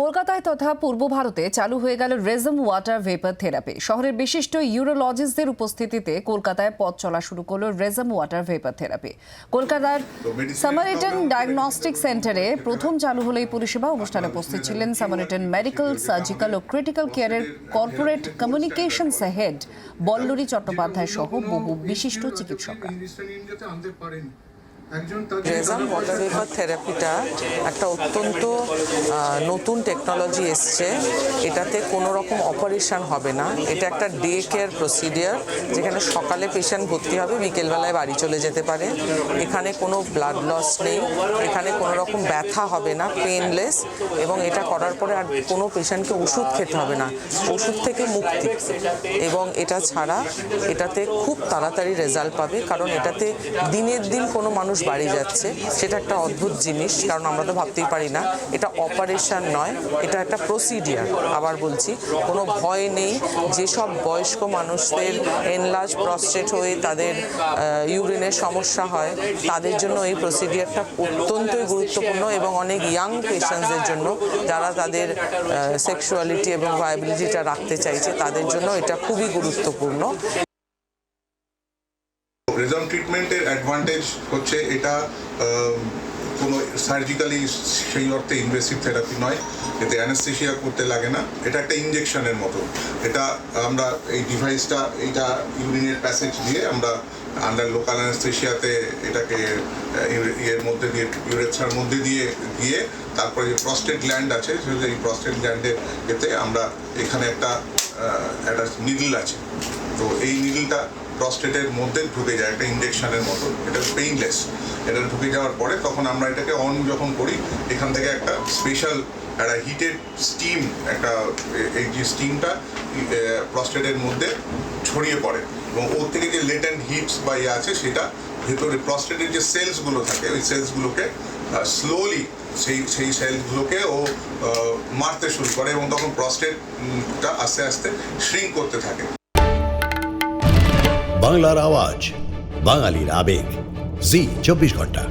কলকাতায় তথা পূর্ব ভারতে চালু হয়ে গেল রেজম ওয়াটার ভেপার থেরাপি। শহরের বিশিষ্ট ইউরোলজিস্টদের উপস্থিতিতে কলকাতায় পথ চলা শুরু করল রেজম ওয়াটার ভেপার থেরাপি। কলকাতার সামারিটন ডায়াগনস্টিক সেন্টারে প্রথম চালু হলো এই পরিষেবা। অনুষ্ঠানে উপস্থিত ছিলেন সামারিটন মেডিকেল সার্জিক্যাল ও ক্রিটিক্যাল কেয়ারের corporate communications head Ballari Chattopadhyay সহ বহু বিশিষ্ট চিকিৎসকরা। রেজাম ওয়াটার ভেপার থেরাপিটা একটা অত্যন্ত নতুন টেকনোলজি এসছে। এটাতে কোনো রকম অপারেশন হবে না। এটা একটা ডে কেয়ার প্রসিডিয়ার যেখানে সকালে পেশেন্ট ভর্তি হবে বিকেলবেলায় বাড়ি চলে যেতে পারে। এখানে কোনো ব্লাড লস নেই এখানে কোনো রকম ব্যথা হবে না পেনলেস এবং এটা করার পরে আর কোনো পেশেন্টকে ওষুধ খেতে হবে না। ওষুধ থেকে মুক্তি। এবং এটা ছাড়া এটাতে খুব তাড়াতাড়ি রেজাল্ট পাবে কারণ এটাতে দিনের দিন কোনো মানুষ বাড়ি যাচ্ছে, সেটা একটা অদ্ভুত জিনিস, কারণ আমরা তো ভাবতেই পারি না। এটা অপারেশন নয়, এটা একটা প্রসিডিয়ার আবার বলছি, কোনো ভয় নেই, যেসব বয়স্ক মানুষদের এনলার্জ প্রস্টেট হয়ে তাদের ইউরিনের সমস্যা হয়, তাদের জন্য এই প্রসিডিয়ারটা অত্যন্তই গুরুত্বপূর্ণ এবং অনেক ইয়াং পেশেন্টসদের জন্য যারা তাদের সেক্সুয়ালিটি এবং ভায়াবিলিটিটা রাখতে চাইছে, তাদের জন্য এটা খুবই গুরুত্বপূর্ণ। রেজম ট্রিটমেন্টের অ্যাডভান্টেজ হচ্ছে এটা কোনো সার্জিক্যালি সেই অর্থে ইনভেসিভ থেরাপি নয়। এতে অ্যানেস্থেশিয়া করতে লাগে না। এটা একটা ইঞ্জেকশনের মতো। এটা আমরা এই ডিভাইসটা এইটা ইউরিনের প্যাসেজ দিয়ে আমরা আন্ডার লোকাল অ্যানেস্থেশিয়াতে এটাকে ইয়ের মধ্যে দিয়ে ইউরেথ্রার মধ্যে দিয়ে দিয়ে তারপরে যে প্রস্টেট গ্ল্যান্ড আছে সেটা এই প্রস্টেট গ্ল্যান্ডের এতে আমরা এখানে একটা একটা নিডল আছে। তো এই নিডলটা প্রস্টেটের মধ্যে ঢুকে যায়, একটা ইঞ্জেকশনের মতো। এটা পেইনলেস এটা ঢুকে যাওয়ার পরে তখন আমরা এটাকে অন যখন করি, এখান থেকে একটা স্পেশাল একটা হিটেড স্টিম একটা, এই যে স্টিমটা প্রস্টেটের মধ্যে ছড়িয়ে পড়ে এবং ওর থেকে যে লেটেন্ট হিটস বা ইয়ে আছে, সেটা ভেতরে প্রস্টেটের যে সেলসগুলো থাকে, ওই সেলসগুলোকে স্লোলি সেই সেই সেলগুলোকে ও মারতে শুরু করে এবং তখন প্রস্টেটটা আস্তে আস্তে শ্রিঙ্ক করতে থাকে। বাংলার আওয়াজ, বাঙালির আবেগ, জি, চব্বিশ ঘণ্টা।